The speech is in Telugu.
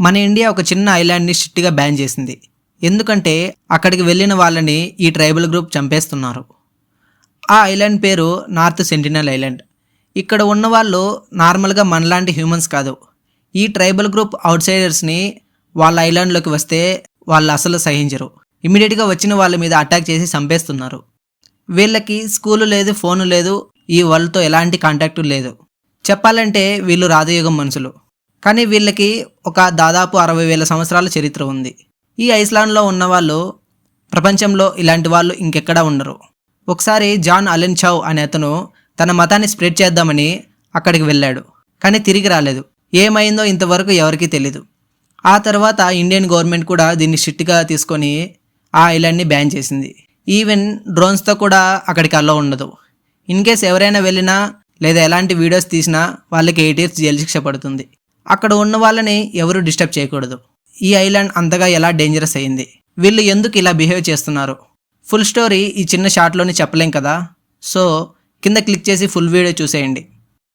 మన ఇండియా ఒక చిన్న ఐలాండ్ని స్ట్రిక్ట్గా బ్యాన్ చేసింది. ఎందుకంటే అక్కడికి వెళ్ళిన వాళ్ళని ఈ ట్రైబల్ గ్రూప్ చంపేస్తున్నారు. ఆ ఐలాండ్ పేరు నార్త్ సెంటినల్ ఐలాండ్. ఇక్కడ ఉన్న వాళ్ళు నార్మల్గా మనలాంటి హ్యూమన్స్ కాదు. ఈ ట్రైబల్ గ్రూప్ అవుట్ సైడర్స్ని వాళ్ళ ఐలాండ్లోకి వస్తే వాళ్ళు అసలు సహించరు. ఇమీడియట్గా వచ్చిన వాళ్ళ మీద అటాక్ చేసి చంపేస్తున్నారు. వీళ్ళకి స్కూలు లేదు ఫోను లేదు ఈ వాళ్ళతో ఎలాంటి కాంటాక్టు లేదు. చెప్పాలంటే వీళ్ళు రాధయుగం మనుషులు. కానీ వీళ్ళకి ఒక దాదాపు అరవై వేల సంవత్సరాల చరిత్ర ఉంది. ఈ ఐస్లాండ్లో ఉన్న వాళ్ళు ప్రపంచంలో ఇలాంటి వాళ్ళు ఇంకెక్కడా ఉండరు. ఒకసారి జాన్ అలెన్ చౌ అనే అతను తన మతాన్ని స్ప్రెడ్ చేద్దామని అక్కడికి వెళ్ళాడు కానీ తిరిగి రాలేదు. ఏమైందో ఇంతవరకు ఎవరికీ తెలీదు. ఆ తర్వాత ఇండియన్ గవర్నమెంట్ కూడా దీన్ని స్ట్రిక్ట్గా తీసుకొని ఆ ఐలాండ్ని బ్యాన్ చేసింది. ఈవెన్ డ్రోన్స్తో కూడా అక్కడికి అల్లో ఉండదు. ఇన్ కేస్ ఎవరైనా వెళ్ళినా లేదా ఎలాంటి వీడియోస్ తీసినా వాళ్ళకి ఎయిట్ ఇయర్స్ జైలు శిక్ష పడుతుంది. అక్కడ ఉన్న వాళ్ళని ఎవరు డిస్టర్బ్ చేయకూడదు. ఈ ఐలాండ్ అంతగా ఎలా డేంజరస్ అయింది? వీళ్ళు ఎందుకు ఇలా బిహేవ్ చేస్తున్నారు? ఫుల్ స్టోరీ ఈ చిన్న షార్ట్లోనే చెప్పలేం కదా? సో కింద క్లిక్ చేసి ఫుల్ వీడియో చూసేయండి.